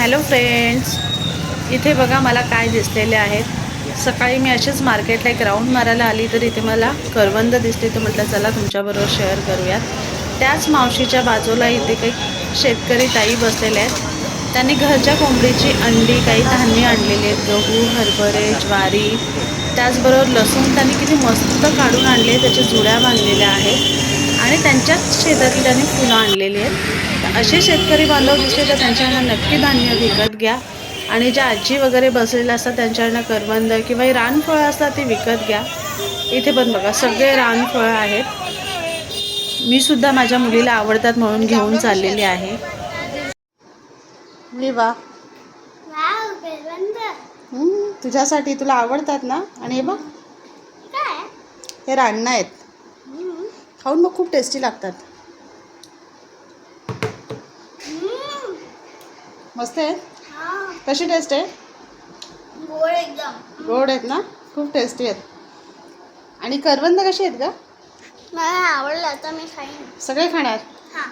Hello friends इथे बघा मला काय दिसलेले आहेत. सकाळी मी असेच मार्केटला एक राऊंड मारायला आली तर इथे मला करवंद दिसते तर म्हटलं चला तुमच्याबरोबर शेअर करूयात. त्याच मावशीच्या बाजूला इथे काही शेतकरी ताई बसलेल्या आहेत. त्यांनी घरच्या कोंबडीची अंडी काही धान्य आणलेली आहेत. गहू हरभरे ज्वारी त्याचबरोबर लसूण त्यांनी किती मस्त काढून आणले त्याच्या जुड्या बांधलेल्या आहेत. आणि त्यांच्याच शेतातली त्यांनी फुलं आणलेली आहेत. असे शेतकरी बांधव दिसले तर त्यांच्याकडनं नक्की धान्य विकत घ्या आणि ज्या आजी वगैरे बसलेल्या असतात त्यांच्याकडनं करवंद किंवा ही रानफळं असतात ती विकत घ्या. इथे पण बघा सगळे रानफळं आहेत. मी सुद्धा माझ्या मुलीला आवडतात म्हणून घेऊन चाललेली आहे. वा तुझ्यासाठी तुला आवडतात ना? आणि हे बघ. हे रान आहेत. खाऊन बघ खूप टेस्टी लागतात. मस्त आहे? हा. कशी टेस्ट आहे? गोड एकदम. गोड आहेत ना? खूप टेस्टी आहेत. आणि करवंद कशी आहेत का मला आवडलं आता मी खाईन. सगळे खाणार? हा.